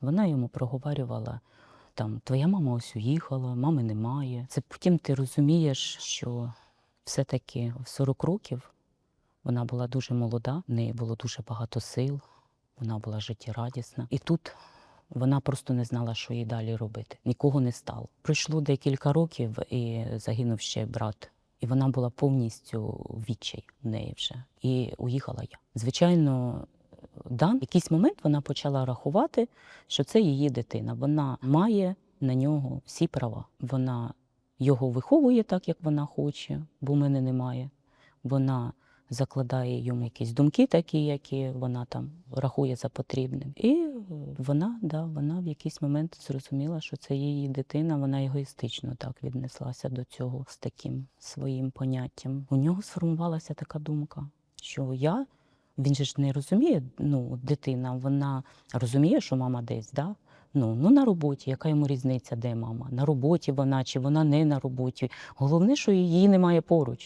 Вона йому проговорювала там твоя мама ось уїхала, мами немає. Це потім ти розумієш, що все-таки в 40 років вона була дуже молода, в неї було дуже багато сил, вона була життєрадісна. І тут вона просто не знала, що їй далі робити. Нікого не стало. Пройшло декілька років і загинув ще брат. І вона була повністю відчай в неї вже. І уїхала я. Звичайно, Дан, в якийсь момент вона почала рахувати, що це її дитина. Вона має на нього всі права. Вона його виховує так, як вона хоче, бо мене немає. Вона закладає йому якісь думки, такі, які вона там рахує за потрібним. І вона, да, вона в якийсь момент зрозуміла, що це її дитина, вона егоїстично так віднеслася до цього з таким своїм поняттям. У нього сформувалася така думка, що я. Він же ж не розуміє, ну, дитина, вона розуміє, що мама десь, да? Ну, ну на роботі, яка йому різниця, де мама? На роботі вона чи вона не на роботі. Головне, що її немає поруч.